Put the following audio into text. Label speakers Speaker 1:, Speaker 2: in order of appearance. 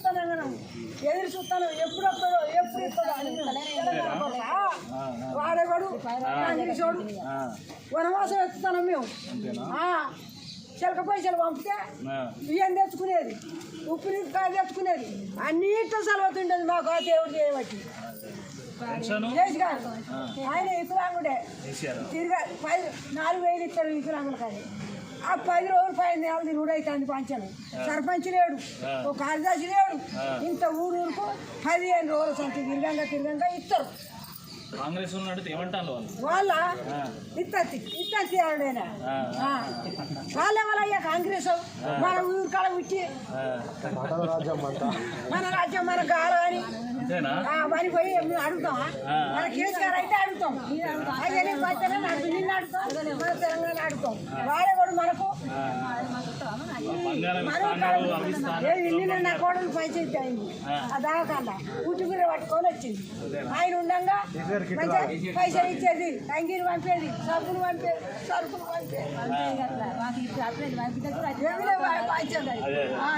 Speaker 1: చూస్తానే మనం ఎదురు
Speaker 2: చూస్తాను.
Speaker 1: ఎప్పుడు వస్తాడో ఎప్పుడు ఇస్తాడో వాడేవాడు? చూడు. వనవాసం ఎత్తుతాను మేము. చిలక పైసలు పంపితే బియ్యం తెచ్చుకునేది ఉప్పు నీరు కాయ తెచ్చుకునేది. అన్నిట్లో సెలవుతుండేది మాకు ఆ దేవుడు చేయబట్టి ఆయన వికలాంగుడే తిరిగా నాలుగు వేలు ఇస్తారు వికలాంగులు కానీ ఆ పది రోజులు పది నెలలు తిరుగుడు అవుతుంది పంచను సర్పంచ్ లేడు ఓ కార్యదర్శి లేడు. ఇంత ఊరు ఊరుకు పదిహేను రోజులు సంత తిరగంగా తిరగంగా ఇస్తారు
Speaker 2: కాంగ్రెస్ వాళ్ళు?
Speaker 1: ఇత్తత్తి ఇత్తత్తి ఆవిడేనా? వాళ్ళ వాళ్ళ అయ్యా కాంగ్రెస్? మన ఊరు కాడ ఉచ్చి మన రాజ్యం మన కాదు మరి పోయి మేము
Speaker 2: ఆ.
Speaker 1: మన అయితే అడుగుతాం. నేను పచ్చనే నిన్ను అడుగుతాం మన తెలంగాణ అడుగుతాం. వాడే కూడా మనకు. నిన్న నా కోడలు పైసలు అయింది ఆ. దావకాండ ఉట్టుకుర పట్టుకొని వచ్చింది. ఆయన ఉండగా మంచిగా పైసలు ఇచ్చేది. అంగీలు పంపేది సరుకులు పంపేది సరుకులు పంపేది.
Speaker 2: అదే.
Speaker 1: ఆ,